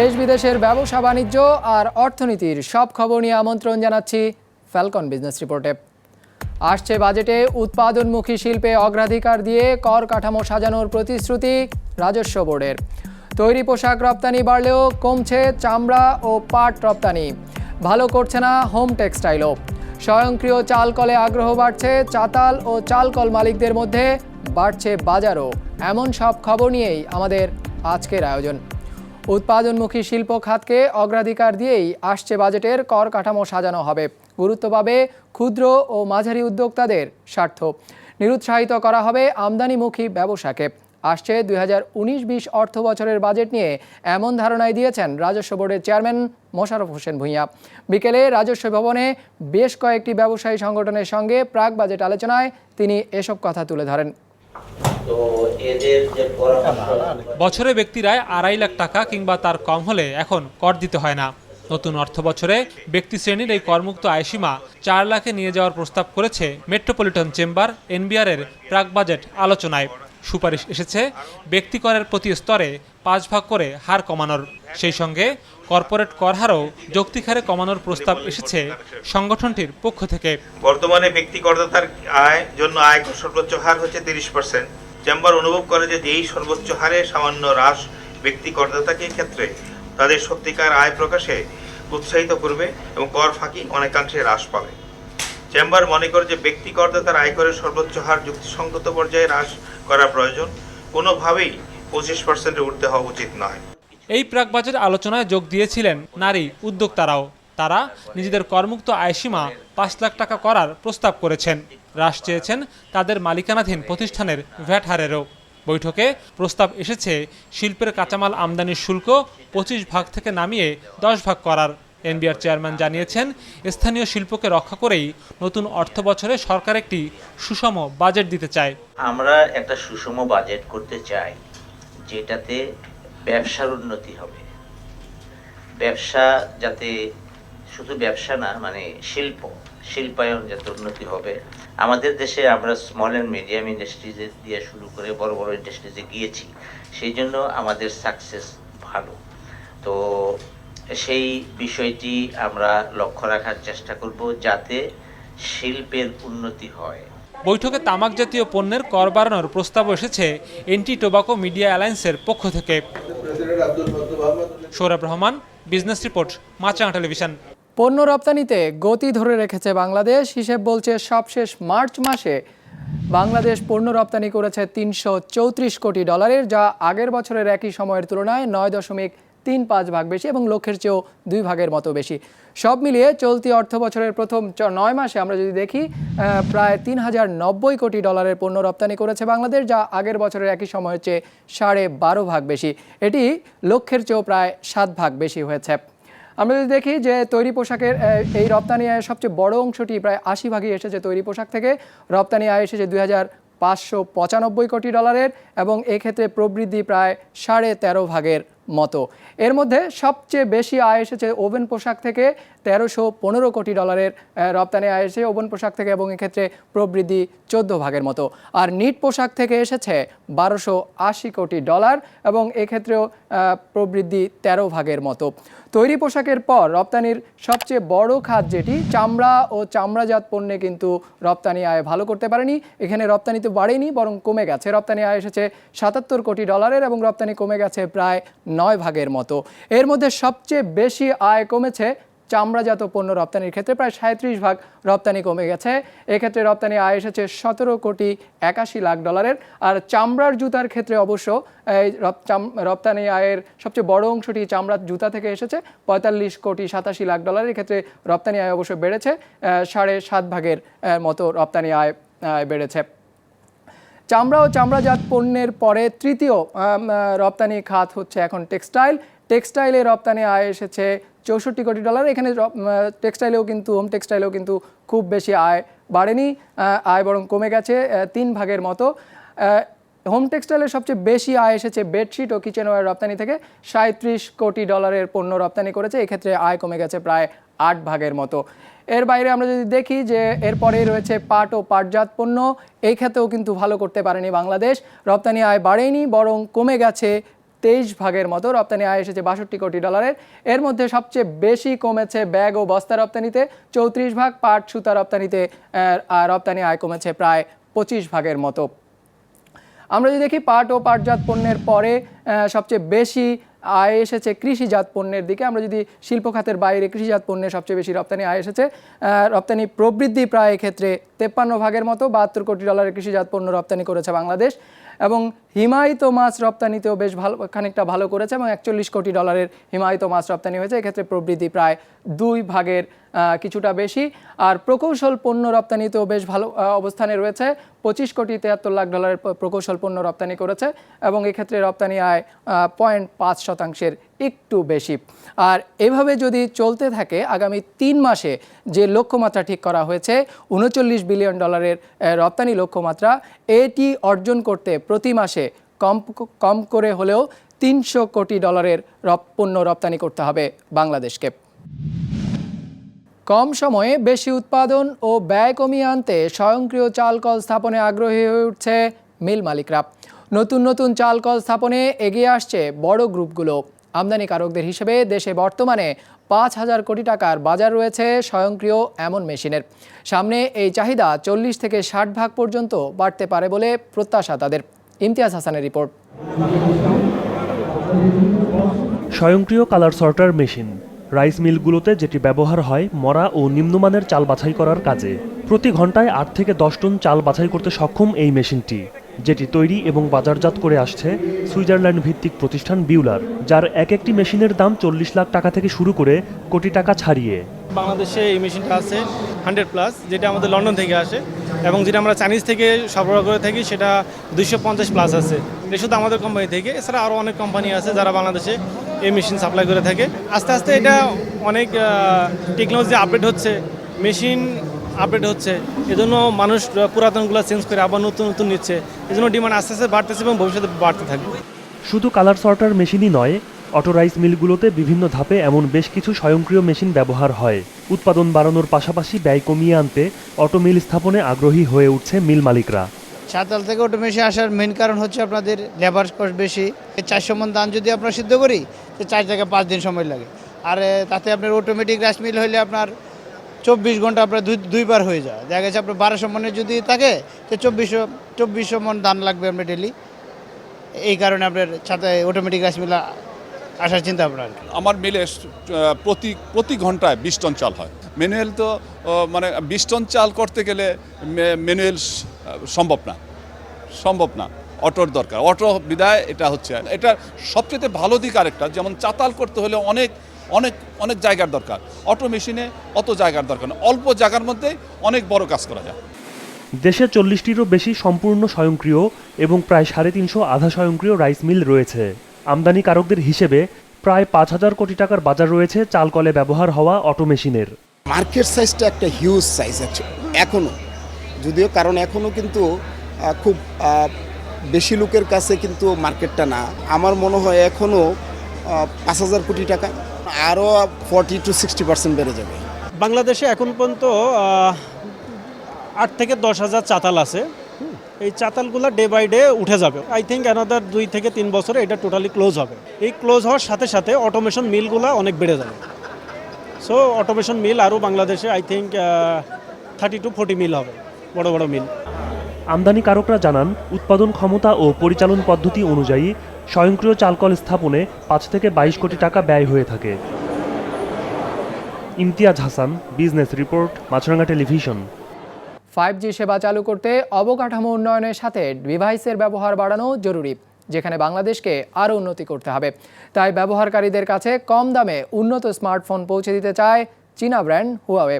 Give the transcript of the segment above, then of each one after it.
দেশ বিদেশের ব্যবসা বাণিজ্য আর অর্থনীতির সব খবর নিয়ে আমন্ত্রণ জানাচ্ছি ফ্যালকন বিজনেস রিপোর্টে আসছে বাজেটে উৎপাদনমুখী শিল্পে অগ্রাধিকার দিয়ে কর কাঠামো সাজানোর প্রতিশ্রুতি রাজস্ব বোর্ডের। তৈরি পোশাক রপ্তানি বাড়লেও কমছে চামড়া ও পাট রপ্তানি। ভালো করছে না হোম টেক্সটাইলও। স্বয়ংক্রিয় চাল কলে আগ্রহ বাড়ছে চাতাল ও চালকল মালিকদের মধ্যে, বাড়ছে বাজারও। এমন সব খবর নিয়েই আমাদের আজকের আয়োজন। উৎপাদনমুখী শিল্প খাতকে অগ্রাধিকার দিয়েই আসছে বাজেটের কর কাঠামো সাজানো হবে। গুরুত্ব পাবে ক্ষুদ্র ও মাঝারি উদ্যোক্তাদের স্বার্থ। নিরুৎসাহিত করা হবে আমদানিমুখী ব্যবসাকে। আসছে দুই হাজার উনিশ বিশ অর্থ বছরের বাজেট নিয়ে এমন ধারণাই দিয়েছেন রাজস্ব বোর্ডের চেয়ারম্যান মোশাররফ হোসেন ভূঁইয়া। বিকেলে রাজস্ব ভবনে বেশ কয়েকটি ব্যবসায়ী সংগঠনের সঙ্গে প্রাক বাজেট আলোচনায় তিনি এসব কথা তুলে ধরেন তো এদের যে পরামর্শ বছরে ব্যক্তির আয় আড়াই লাখ টাকা কিংবা তার কম হলে এখন কর দিতে হয় না। নতুন অর্থ বছরে ব্যক্তি শ্রেণির এই করমুক্ত আয়সীমা চার লাখে নিয়ে যাওয়ার প্রস্তাব করেছে মেট্রোপলিটন চেম্বার এনবিআরের প্রাক বাজেট আলোচনায়। সুপারিশ এসেছে ব্যক্তি করের প্রতি স্তরে পাঁচ ভাগ করে হার কমানোর। সেই সঙ্গে কর্পোরেট কর হারও যৌক্তিক হারে কমানোর প্রস্তাব এসেছে সংগঠনটির পক্ষ থেকে। বর্তমানে ব্যক্তি করদাতার আয় জন্য আয়কর সর্বোচ্চ হার হচ্ছে তিরিশ পার্সেন্ট চেম্বার অনুভব করে যে এই সর্বোচ্চ হারে সামান্য হ্রাস ব্যক্তি করদাতাকে ক্ষেত্রে তাদের সত্যিকার আয় প্রকাশে উৎসাহিত করবে এবং কর ফাঁকি অনেকাংশে হ্রাস পাবে। চেম্বার মনে করে যে ব্যক্তি করদাতার আয়করের সর্বোচ্চ হার যুক্তিসঙ্গত পর্যায়ে হ্রাস করা প্রয়োজন, কোনোভাবেই পঁচিশ পার্সেন্টে উঠতে হওয়া উচিত নয়। এই প্রাক বাজেট আলোচনায় যোগ দিয়েছিলেন নারী উদ্যোক্তারাও। তারা নিজেদের করমুক্ত আয়সীমা পাঁচ লাখ টাকা করার প্রস্তাব করেছেন। হ্রাস চেয়েছেন তাদের মালিকানাধীন প্রতিষ্ঠানের ভ্যাট হারেরও বৈঠকে প্রস্তাব এসেছে শিল্পের কাঁচামাল আমদানির শুল্ক পঁচিশ ভাগ থেকে নামিয়ে দশ ভাগ করার। এনবিআর চেয়ারম্যান জানিয়েছেন, স্থানীয় শিল্পকে রক্ষা করেই নতুন অর্থ বছরে সরকার একটি সুষম বাজেট দিতে চায়। আমরা একটা সুষম বাজেট করতে চাই, যেটাতে ব্যবসার উন্নতি হবে। ব্যবসা যাতে শুধু ব্যবসা না মানে শিল্প, শিল্পায়ন যাতে উন্নতি হবে। আমাদের দেশে আমরা স্মল অ্যান্ড মিডিয়াম ইন্ডাস্ট্রিজে দিয়ে শুরু করে বড় বড় ইন্ডাস্ট্রিজে গিয়েছি। সেই জন্য আমাদের সাকসেস ভালো। তো সেই বিষয়টি আমরা লক্ষ্য রাখার চেষ্টা করব যাতে শিল্পের উন্নতি হয়। বৈঠকে তামাক জাতীয় পণ্যের কর বাড়ানোর প্রস্তাব এসেছে এন্টি টোবাকো মিডিয়া অ্যালায়েন্সের পক্ষ থেকে। Sourav Rahman, business report Maasranga television. পণ্য রপ্তানিতে গতি ধরে রেখেছে বাংলাদেশ। হিসেব বলছে সবশেষ মার্চ মাসে বাংলাদেশ পণ্য রপ্তানি করেছে তিনশো চৌত্রিশ কোটি ডলারের, যা আগের বছরের একই সময়ের তুলনায় নয় দশমিক তিন পাঁচ ভাগ বেশি এবং লক্ষ্যের চেয়েও দুই ভাগের মতো বেশি। সব মিলিয়ে চলতি অর্থ বছরের প্রথম নয় মাসে আমরা যদি দেখি প্রায় তিন হাজার নব্বই কোটি ডলারের পণ্য রপ্তানি করেছে বাংলাদেশ, যা আগের বছরের একই সময়ের চেয়ে সাড়ে বারো ভাগ বেশি। এটি লক্ষ্যের চেয়েও প্রায় সাত ভাগ বেশি হয়েছে। আমরা যদি দেখি যে তৈরি পোশাকের এই রপ্তানি আয়ের সবচেয়ে বড় অংশটি প্রায় আশি ভাগই এসেছে তৈরি পোশাক থেকে। রপ্তানি আয় এসেছে দুই হাজার পাঁচশো পঁচানব্বই কোটি ডলারের এবং এক্ষেত্রে প্রবৃদ্ধি প্রায় সাড়ে তেরো ভাগের মতো। এর মধ্যে সবচেয়ে বেশি আয় এসেছে ওভেন পোশাক থেকে, তেরোশো পনেরো কোটি ডলারের রপ্তানি আয় এসেছে ওভেন পোশাক থেকে এবং এক্ষেত্রে প্রবৃদ্ধি চোদ্দ ভাগের মতো। আর নিট পোশাক থেকে এসেছে বারোশো আশি কোটি ডলার এবং এক্ষেত্রেও প্রবৃদ্ধি তেরো ভাগের মতো। তৈরি পোশাকের পর রপ্তানির সবচেয়ে বড় খাত যেটি, চামড়া ও চামড়াজাত পণ্যে কিন্তু রপ্তানি আয় ভালো করতে পারেনি। এখানে রপ্তানি তো বাড়েনি, বরং কমে গেছে। রপ্তানি আয় এসেছে সাতাত্তর কোটি ডলারের এবং রপ্তানি কমে গেছে প্রায় নয় ভাগের মতো। এর মধ্যে সবচেয়ে বেশি আয় কমেছে চামড়াজাত পণ্য রপ্তানির ক্ষেত্রে প্রায় সাঁত্রিশ ভাগ রপ্তানি কমে গেছে। এক্ষেত্রে রপ্তানি আয় এসেছে সতেরো কোটি একাশি লাখ ডলারের। আর চামড়ার জুতার ক্ষেত্রে অবশ্য এই রপ্তানি আয়ের সবচেয়ে বড় অংশটি চামড়ার জুতা থেকে এসেছে। পঁয়তাল্লিশ কোটি সাতাশি লাখ ডলারের ক্ষেত্রে রপ্তানি আয় অবশ্য বেড়েছে। সাড়ে সাত ভাগের মতো রপ্তানি আয় বেড়েছে। চামড়া ও চামড়াজাত পণ্যের পরে তৃতীয় রপ্তানি খাত হচ্ছে এখন টেক্সটাইল। টেক্সটাইলে রপ্তানি আয় এসেছে চৌষট্টি কোটি ডলার। এখানে টেক্সটাইলেও কিন্তু হোম টেক্সটাইলেও কিন্তু খুব বেশি আয় বাড়েনি আয় বরং কমে গেছে তিন ভাগের মতো। হোম টেক্সটাইলের সবচেয়ে বেশি আয় এসেছে বেডশিট ও কিচেন কিচেনওয়্যার রপ্তানি থেকে। সাঁত্রিশ কোটি ডলারের পণ্য রপ্তানি করেছে, এক্ষেত্রে আয় কমে গেছে প্রায় আট ভাগের মতো। এর বাইরে আমরা যদি দেখি যে এরপরেই রয়েছে পাট ও পাটজাত পণ্য এই ক্ষেত্রেও কিন্তু ভালো করতে পারেনি বাংলাদেশ। রপ্তানি আয় বাড়েনি, বরং কমে গেছে তেইশ ভাগের মতো রপ্তানি আয় এসেছে বাষট্টি কোটি ডলারের। এর মধ্যে সবচেয়ে বেশি কমেছে ব্যাগ ও বস্তা রপ্তানিতে। চৌত্রিশ ভাগ পাট সুতা রপ্তানিতে রপ্তানি আয় কমেছে প্রায় পঁচিশ ভাগের মতো। আমরা যদি দেখি পাট ও পাটজাত পণ্যের পরে সবচেয়ে বেশি আয় এসেছে কৃষিজাত পণ্যের দিকে। আমরা যদি শিল্প খাতের বাইরে কৃষিজাত পণ্যের সবচেয়ে বেশি রপ্তানি আয় এসেছে রপ্তানি প্রবৃদ্ধি প্রায় ক্ষেত্রে তেপ্পান্ন ভাগের মতো। বাহাত্তর কোটি ডলারের কৃষিজাত পণ্য রপ্তানি করেছে বাংলাদেশ। এবং হিমায়িত মাছ রপ্তানিতেও বেশ ভালো, খানিকটা ভালো করেছে এবং একচল্লিশ কোটি ডলারের হিমায়িত মাছ রপ্তানি হয়েছে। এক্ষেত্রে প্রবৃদ্ধি প্রায় দুই ভাগের কিছুটা বেশি। আর প্রকৌশল পণ্য রপ্তানিতেও বেশ ভালো অবস্থানে রয়েছে। পঁচিশ কোটি তেহাত্তর লাখ ডলারের প্রকৌশল পণ্য রপ্তানি করেছে এবং এক্ষেত্রে রপ্তানি আয় পয়েন্ট পাঁচ শতাংশের একটু বেশি। আর এভাবে যদি চলতে থাকে, আগামী তিন মাসে যে লক্ষ্যমাত্রা ঠিক করা হয়েছে, উনচল্লিশ বিলিয়ন ডলারের রপ্তানি লক্ষ্যমাত্রা, এটি অর্জন করতে প্রতি মাসে কম কম করে হলেও তিনশো কোটি ডলারের রপ, পণ্য রপ্তানি করতে হবে বাংলাদেশকে। কম সময়ে বেশি উৎপাদন ও ব্যয় কমিয়ে আনতে স্বয়ংক্রিয় চাল কল স্থাপনে আগ্রহী হয়ে উঠছে মিল মালিকরা। নতুন নতুন চাল কল স্থাপনে এগিয়ে আসছে বড় গ্রুপগুলো। আমদানিকারকদের হিসেবে দেশে বর্তমানে পাঁচ হাজার কোটি টাকার বাজার রয়েছে স্বয়ংক্রিয় এমন মেশিনের। সামনে এই চাহিদা চল্লিশ থেকে ষাট ভাগ পর্যন্ত বাড়তে পারে বলে প্রত্যাশা তাদের। ইমতিয়াজ হাসানের রিপোর্ট। স্বয়ংক্রিয় কালার সর্টার মেশিন। রাইস মিলগুলোতে যেটি ব্যবহার হয় মরা ও নিম্নমানের চাল বাছাই করার কাজে। প্রতি ঘন্টায় আট থেকে দশ টন চাল বাছাই করতে সক্ষম এই মেশিনটি, যেটি তৈরি এবং বাজারজাত করে আসছে সুইজারল্যান্ড ভিত্তিক প্রতিষ্ঠান বিউলার, যার এক একটি মেশিনের দাম চল্লিশ লাখ টাকা থেকে শুরু করে কোটি টাকা ছাড়িয়ে। বাংলাদেশে এই মেশিনটা আছে হান্ড্রেড প্লাস, যেটা আমাদের লন্ডন থেকে আসে এবং যেটা আমরা চাইনিজ থেকে সরবরাহ করে থাকি সেটা দুইশো পঞ্চাশ প্লাস আছে। এটা শুধু আমাদের কোম্পানি থেকে, এছাড়া আরও অনেক কোম্পানি আছে যারা বাংলাদেশে এই মেশিন সাপ্লাই করে থাকে। আস্তে আস্তে এটা অনেক টেকনোলজি আপডেট হচ্ছে, মেশিন আপডেট হচ্ছে, এজন্য মানুষ পুরাতনগুলো চেঞ্জ করে আবার নতুন নতুন নিচ্ছে, এজন্য ডিমান্ড আস্তে আস্তে বাড়তেছে এবং ভবিষ্যতে বাড়তে থাকবে। শুধু কালার সর্টার মেশিনই নয় অটো রাইস মিলগুলোতে বিভিন্ন ধাপে এমন বেশ কিছু স্বয়ংক্রিয় মেশিন ব্যবহার হয়। উৎপাদন বাড়ানোর পাশাপাশি ব্যয় কমিয়ে আনতে অটো মিল স্থাপনে আগ্রহী হয়ে উঠছে মিল মালিকরা। সাঁতাল থেকে অটোমেশন আসার মেন কারণ হচ্ছে আপনাদের লেবার কস্ট বেশি। চারশো মন ধান যদি আমরা সিদ্ধ করি, তো চার থেকে পাঁচ দিন সময় লাগে। আর তাতে আপনার অটোমেটিক রাইস মিল হলে আপনার চব্বিশ ঘণ্টা আপনার দুই দুইবার হয়ে যায়। দেখা গেছে আপনার বারোশো মনের যদি থাকে, তো চব্বিশশো চব্বিশশো মন ধান লাগবে আপনার ডেলি এই কারণে আপনার সাথে অটোমেটিক রাইস মিল আসার চিন্তা ভাবনা আমার মিলে প্রতি প্রতি ঘন্টায় বিশ টন চাল হয়। ম্যানুয়াল তো মানে বিশ টন চাল করতে গেলে ম্যানুয়াল সম্ভব না। সম্ভব না। অটোর দরকার। অটো বিদায় এটা হচ্ছে। এটা সবচেয়ে ভালো দিক আরেকটা যেমন চাতাল করতে হলে অনেক অনেক অনেক জায়গার দরকার। অটো মেশিনে অত জায়গার দরকার না। অল্প জায়গার মধ্যে অনেক বড় কাজ করা যায়। দেশে চল্লিশটিরও বেশি সম্পূর্ণ স্বয়ংক্রিয় এবং প্রায় সাড়ে তিনশো আধা স্বয়ংক্রিয় রাইস মিল রয়েছে। আমদানিকারকদের হিসেবে প্রায় পাঁচ হাজার কোটি টাকার বাজার রয়েছে চালকলে ব্যবহার হওয়া অটো মেশিনের মার্কেট সাইজটা একটা হিউজ সাইজ আছে এখনও যদিও কারণ এখনও কিন্তু খুব বেশি লোকের কাছে কিন্তু মার্কেটটা না। আমার মনে হয় এখনও পাঁচ হাজার কোটি টাকা আরও ফর্টি টু সিক্সটি পার্সেন্ট বেড়ে যাবে। বাংলাদেশে এখন পর্যন্ত আট থেকে দশ হাজার চাতাল আছে। এই চাতালগুলো ডে বাই ডে উঠে যাবে। আই থিঙ্ক অ্যানাদার দুই থেকে তিন বছরে এটা টোটালি ক্লোজ হবে। এই ক্লোজ হওয়ার সাথে সাথে অটোমেশন মিলগুলো অনেক বেড়ে যাবে। সো অটোমেশন মিল আরও বাংলাদেশে I think thirty to forty mill হবে। বড় বড় মিল আমদানিকারকরা জানান, উৎপাদন ক্ষমতা ও পরিচালন পদ্ধতি অনুযায়ী স্বয়ংক্রিয় চালকল স্থাপনে পাঁচ থেকে বাইশ কোটি টাকা ব্যয় হয়ে থাকে। Imtiaz Hasan business report Maasranga television five G সেবা চালু করতে অবকাঠামো উন্নয়নের সাথে ডিভাইসের ব্যবহার বাড়ানো জরুরি, যেখানে বাংলাদেশকে আরও উন্নতি করতে হবে। তাই ব্যবহারকারীদের কাছে কম দামে উন্নত স্মার্টফোন পৌঁছে দিতে চায় চীনা ব্র্যান্ড হুয়াওয়ে।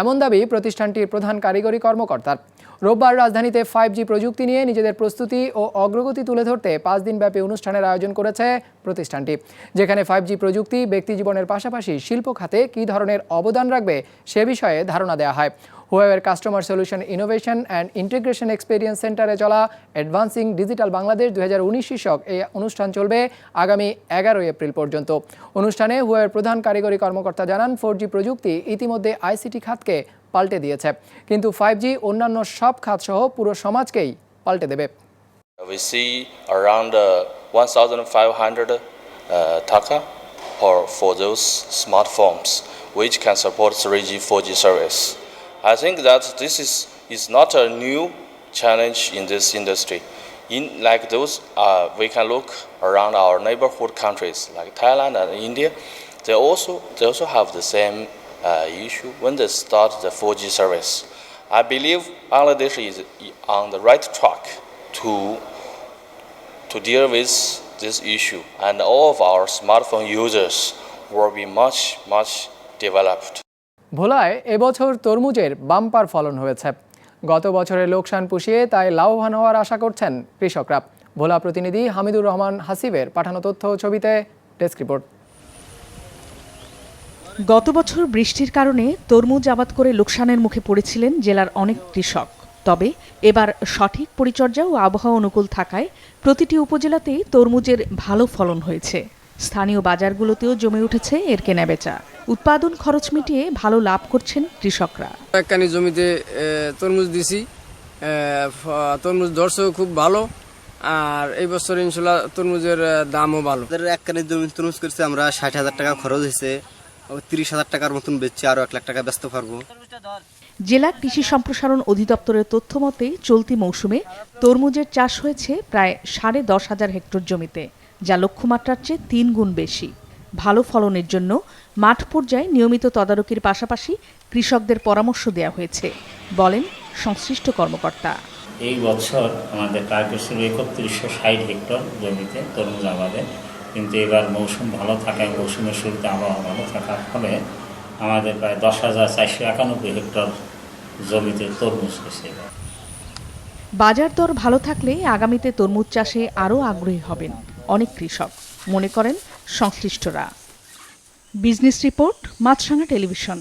এমন দাবি প্রতিষ্ঠানটির প্রধান কারিগরি কর্মকর্তার রোববার রাজধানীতে ফাইভ জি প্রযুক্তি নিয়ে নিজেদের প্রস্তুতি ও অগ্রগতি তুলে ধরতে পাঁচ দিনব্যাপী অনুষ্ঠানের আয়োজন করেছে প্রতিষ্ঠানটি, যেখানে ফাইভ জি প্রযুক্তি, ব্যক্তি জীবনের পাশাপাশি শিল্প খাতে কী ধরনের অবদান রাখবে সে বিষয়ে ধারণা দেওয়া হয়। হুয়াওয়ের customer solution innovation and integration experience সেন্টারে চলা অ্যাডভান্সিং ডিজিটাল বাংলাদেশ দু হাজার উনিশ শীর্ষক এই অনুষ্ঠান চলবে আগামী এগারোই এপ্রিল পর্যন্ত। অনুষ্ঠানে হুয়াওয়ের প্রধান কারিগরি কর্মকর্তা জানান ফোর প্রযুক্তি ইতিমধ্যে আইসিটি খাতকে পাল্টে দিয়েছে কিন্তু ফাইভ জি অন্যান্য সব খাতসহ পুরো সমাজকেই পাল্টে দেবে We see around uh, 1,500 uh, taka for, for those smartphones which can support 3G, 4G service. I think that this is, is not a new challenge in this industry. In like those, uh, we can look around our neighborhood countries like Thailand and India. They also they also have the same uh, issue when they start the 4G service. I believe Bangladesh is on the right track to to deal with this issue, and all of our smartphone users will be much much developed. ভোলায় এবছর তরমুজের bumper ফলন হয়েছে গত বছরের লোকসান পুষিয়ে তাই লাভবান হওয়ার আশা করছেন কৃষকরা ভোলা প্রতিনিধি হামিদুর রহমান হাসিবের পাঠানো তথ্য ছবিতে ডেস্ক রিপোর্ট গত বছর বৃষ্টির কারণে তরমুজ আবাদ করে লোকসানের মুখে পড়েছিলেন জেলার অনেক কৃষক। তবে এবার সঠিক পরিচর্যা ও আবহাওয়া অনুকূল থাকায় প্রতিটি উপজেলাতেই তরমুজের ভালো ফলন হয়েছে। স্থানীয় বাজারগুলোতেও জমে উঠেছে এর কেনাবেচা। উৎপাদন খরচ মিটিয়ে ভালো লাভ করছেন কৃষকরা। একখানি জমিতে তরমুজ দিছি। তরমুজ দর্শক খুব ভালো। আর এই বছর ইনশাল্লাহ তরমুজের দামও ভালো। একখানে জমি তরমুজ করছে আমরা ষাট হাজার টাকা খরচ হয়েছে। তিরিশ হাজার টাকার মতন বেচছি আরও এক লাখ টাকা ব্যস্ত পারব জেলা কৃষি সম্প্রসারণ অধিদপ্তরের তথ্য মতে চলতি মৌসুমে তরমুজের চাষ হয়েছে প্রায় সাড়ে দশ হাজার হেক্টর জমিতে যা লক্ষ্যমাত্রার চেয়ে তিন গুণ বেশি। ভালো ফলনের জন্য মাঠ পর্যায়ে নিয়মিত তদারকির পাশাপাশি কৃষকদের পরামর্শ দেওয়া হয়েছে বলেন সংশ্লিষ্ট কর্মকর্তা। এই বছর আমাদের টার্গেট ছিল একত্রিশশো ষাট হেক্টর জমিতে তরমুজ আবাদে কিন্তু এবার মৌসুম ভালো থাকে মৌসুমের শুরুতে আবহাওয়া ভালো থাকার ফলে আমাদের প্রায় দশ হাজার চারশো একানব্বই হেক্টর জমিতে তরমুজ হয়েছে বাজার দর ভালো থাকলে আগামীতে তরমুজ চাষে আরও আগ্রহী হবেন অনেক কৃষক। মনে করেন সংশ্লিষ্টরা। Business report, Maasranga television.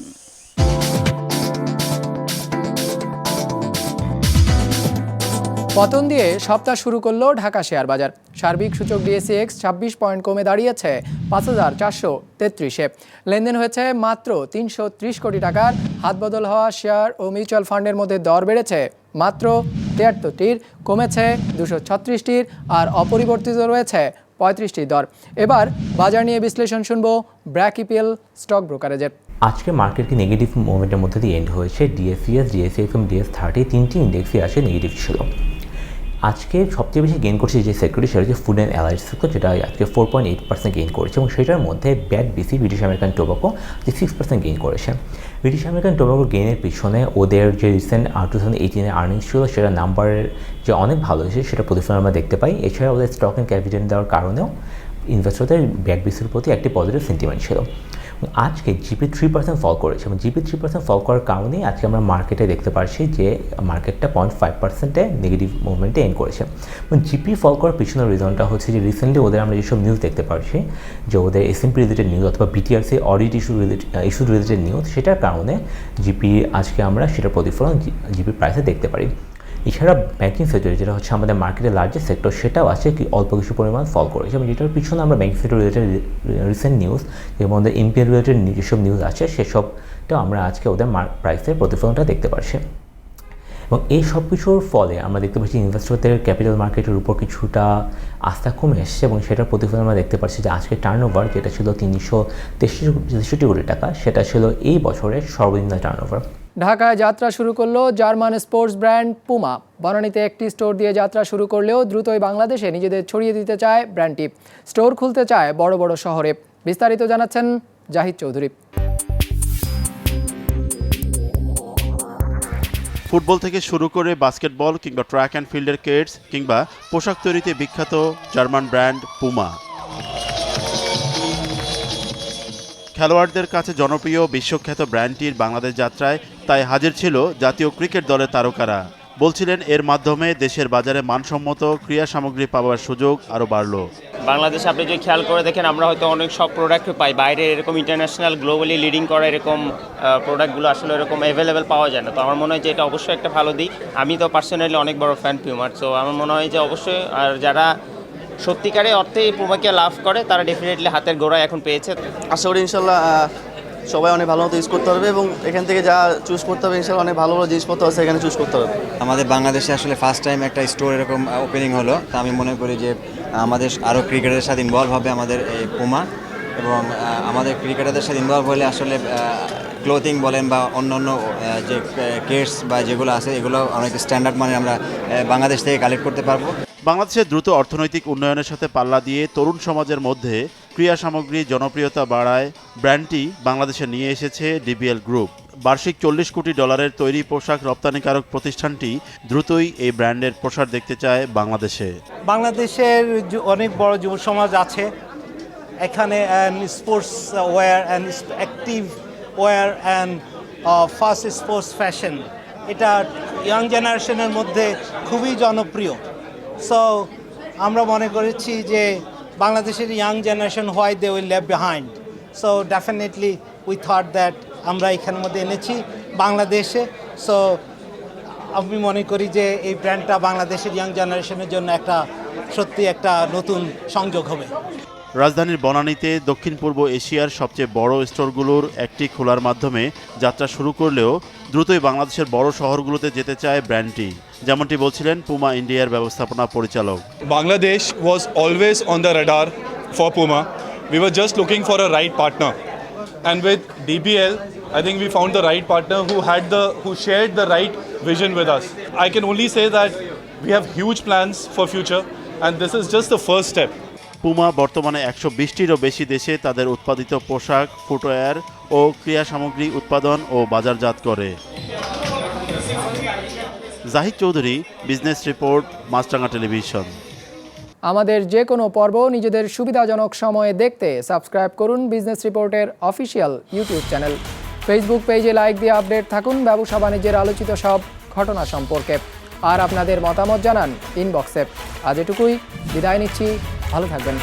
পতন দিয়ে সপ্তাহ শুরু করল ঢাকা শেয়ার বাজার। সার্বিক সূচক ডিএসিএক্স ছাব্বিশ পয়েন্ট কমে দাঁড়িয়েছে পাঁচ হাজার চারশো তেত্রিশে। লেনদেন হয়েছে মাত্র তিনশো ত্রিশ কোটি টাকার। হাতবদল হওয়া শেয়ার ও মিউচুয়াল ফান্ডের মধ্যে দর বেড়েছে মাত্র তিয়াত্তরটির, কমেছে দুশো ছত্রিশটির আর অপরিবর্তিত রয়েছে পঁয়ত্রিশটির দর। এবার বাজার নিয়ে বিশ্লেষণ শুনব ব্র্যাকিপিএল স্টক ব্রোকারেজের। আজকে মার্কেটকে নেগেটিভ মুভমেন্টের মধ্যে দিয়ে এন্ড হয়েছে। ডিএসসিএস ডিএসসিএক্স এবং ডিএস থার্টি তিনটি ইন্ডেক্সই আসে নেগেটিভ ছিল। আজকে সবচেয়ে বেশি গেইন করছে যে সেক্টরটি সেটা হচ্ছে ফুড অ্যান্ড অ্যালাইজ সেক্টর যেটা আজকে four point eight percent gain করেছে এবং সেটার মধ্যে BAT BC British American Tobacco যে সিক্স পার্সেন্ট গেইন করেছে। ব্রিটিশ আমেরিকান টোবাকো গেইনের পিছনে ওদের যে রিসেন্ট টু থাউজেন্ড এইটিনের আর্নিংস ছিল, সেটা নাম্বারের যে অনেক ভালো হয়েছে, সেটা প্রতিফলন আমরা দেখতে পাই। এছাড়া ওদের স্টক অ্যান্ড ক্যাপিটাল দেওয়ার কারণেও ইনভেস্টরদের ব্যাক বিসির প্রতি একটি পজিটিভ সেন্টিমেন্ট ছিল। আজকে জিপি থ্রি পার্সেন্ট ফল করেছে। এবং জিপি থ্রি পার্সেন্ট ফল করার কারণেই আজকে আমরা মার্কেটে দেখতে পাচ্ছি যে মার্কেটটা পয়েন্ট ফাইভ পার্সেন্টে নেগেটিভ মুভমেন্টে এন্ড করেছে। এবং জিপি ফল করার পিছনের রিজনটা হচ্ছে যে রিসেন্টলি ওদের আমরা যেসব নিউজ দেখতে পাচ্ছি যে ওদের এসএমপি রিলেটেড নিউজ অথবা BTRC audit issue issue related news সেটার কারণে জিপি আজকে আমরা সেটার প্রতিফলন জিপি প্রাইসে দেখতে পারি। এছাড়া ব্যাঙ্কিং সেক্টর যেটা হচ্ছে আমাদের মার্কেটের লার্জেস্ট সেক্টর সেটাও আছে কি অল্প কিছু পরিমাণ ফল করেছে। এবং যেটার পিছনে আমরা banking sector related recent news এবং আমাদের এমপিএল রিলেটেড যেসব নিউজ আছে, সেসবটাও আমরা আজকে ওদের প্রাইসের প্রতিফলনটা দেখতে পারছি। এবং এই সব কিছুর ফলে আমরা দেখতে পাচ্ছি ইনভেস্টরদের ক্যাপিটাল মার্কেটের উপর কিছুটা আস্থা কমে এসছে এবং সেটার প্রতিফলন আমরা দেখতে পাচ্ছি যে আজকে টার্ন ওভার যেটা ছিল তিনশো তেষট্টি কোটি টাকা, সেটা ছিল এই বছরের সর্বনিম্ন টার্ন ওভার ঢাকায় যাত্রা শুরু করল জার্মান স্পোর্টস ব্র্যান্ড পুমা। বনানীতে একটি স্টোর দিয়ে যাত্রা শুরু করলেও দ্রুতই বাংলাদেশে নিজেদের ছড়িয়ে দিতে চায় ব্র্যান্ডটি। স্টোর খুলতে চায় বড় বড় শহরে। বিস্তারিত জানাচ্ছেন জাহিদ চৌধুরী। ফুটবল থেকে শুরু করে বাস্কেটবল কিংবা ট্র্যাক অ্যান্ড ফিল্ডের কেটস কিংবা পোশাক তৈরিতে বিখ্যাত জার্মান ব্র্যান্ড পুমা। খেলোয়াড়দের কাছে জনপ্রিয় বিশ্বখ্যাত ব্র্যান্ডটির বাংলাদেশ যাত্রায় তাই হাজির ছিল জাতীয় ক্রিকেট দলের তারকারা। বলছিলেন, এর মাধ্যমে দেশের বাজারে মানসম্মত ক্রিয়া সামগ্রী পাওয়ার সুযোগ আরও বাড়ল। বাংলাদেশে, আপনি যদি খেয়াল করে দেখেন, আমরা হয়তো অনেক সব প্রোডাক্ট পাই। বাইরে এরকম ইন্টারন্যাশনাল গ্লোবালি লিডিং করা এরকম প্রোডাক্টগুলো আসলে এরকম অ্যাভেলেবেল পাওয়া যায় না। তো আমার মনে হয় যে এটা অবশ্যই একটা ভালো দিক। আমি তো পার্সোনালি অনেক বড় ফ্যান পিউমার তো আমার মনে হয় যে অবশ্যই আর যারা সত্যিকারে অর্থে এই পুমাকে লাভ করে তারা ডেফিনেটলি হাতের গোড়ায় এখন পেয়েছে। আশা করি ইনশাল্লাহ সবাই অনেক ভালো মতো ইউজ করতে পারবে এবং এখান থেকে যা চুজ করতে হবে ইনশাল্লাহ অনেক ভালো ভালো জিনিসপত্র আছে এখানে চুজ করতে হবে। আমাদের বাংলাদেশে আসলে ফার্স্ট টাইম একটা স্টোর এরকম ওপেনিং হলো। তা আমি মনে করি যে আমাদের আরও ক্রিকেটের সাথে ইনভলভ হবে আমাদের এই পুমা এবং আমাদের ক্রিকেটারদের সাথে ইনভলভ হলে আসলে ক্লোথিং বলেন বা অন্য অন্য যে কেটস বা যেগুলো আছে এগুলো অনেক স্ট্যান্ডার্ড মানে আমরা বাংলাদেশ থেকে কালেক্ট করতে পারব। বাংলাদেশের দ্রুত অর্থনৈতিক উন্নয়নের সাথে পাল্লা দিয়ে তরুণ সমাজের মধ্যে ক্রিয়া সামগ্রী জনপ্রিয়তা বাড়ায় ব্র্যান্ডটি বাংলাদেশে নিয়ে এসেছে ডিবিএল গ্রুপ। বার্ষিক চল্লিশ কোটি ডলারের তৈরি পোশাক রপ্তানিকারক প্রতিষ্ঠানটি দ্রুতই এই ব্র্যান্ডের প্রসার দেখতে চায় বাংলাদেশে। বাংলাদেশের অনেক বড় যুব সমাজ আছে। এখানে sports wear and active wear and first sports fashion এটা ইয়াং জেনারেশনের মধ্যে খুবই জনপ্রিয়। সো আমরা মনে করেছি যে বাংলাদেশের young generation why they will leave behind so definitely we thought that আমরা এখানের মধ্যে এনেছি বাংলাদেশে। সো আমি মনে করি যে এই ব্র্যান্ডটা বাংলাদেশের ইয়াং জেনারেশনের জন্য একটা সত্যি একটা নতুন সংযোগ হবে। রাজধানীর বনানীতে দক্ষিণ পূর্ব এশিয়ার সবচেয়ে বড় স্টোরগুলোর একটি খোলার মাধ্যমে যাত্রা শুরু করলেও দ্রুতই বাংলাদেশের বড় শহরগুলোতে যেতে চায় ব্র্যান্ডটি। যেমনটি বলছিলেন পুমা ইন্ডিয়ার ব্যবস্থাপনা পরিচালক। Bangladesh was always on the radar for Puma we were just looking for a right partner and with DBL I think we found the right partner who had the who share the right vision with us I can only say that we have huge plans for future and this is just the first step Puma বর্তমানে একশো বিশটিরও বেশি দেশে তাদের উৎপাদিত পোশাক, footwear ও ক্রিয়া সামগ্রী উৎপাদন ও বাজারজাত করে। Zahid Chowdhury, business report Maasranga television. আমাদের যে কোনো পর্ব নিজেদের সুবিধাজনক সময়ে দেখতে সাবস্ক্রাইব করুন বিজনেস রিপোর্টের অফিসিয়াল ইউটিউব চ্যানেল। ফেসবুক পেজে লাইক দিয়ে আপডেট থাকুন ব্যবসা বাণিজ্যের আলোচিত সব ঘটনা সম্পর্কে। আর আপনাদের মতামত জানান ইনবক্সে। আজ এটুকুই, বিদায় নিচ্ছি। ভালো থাকবেন।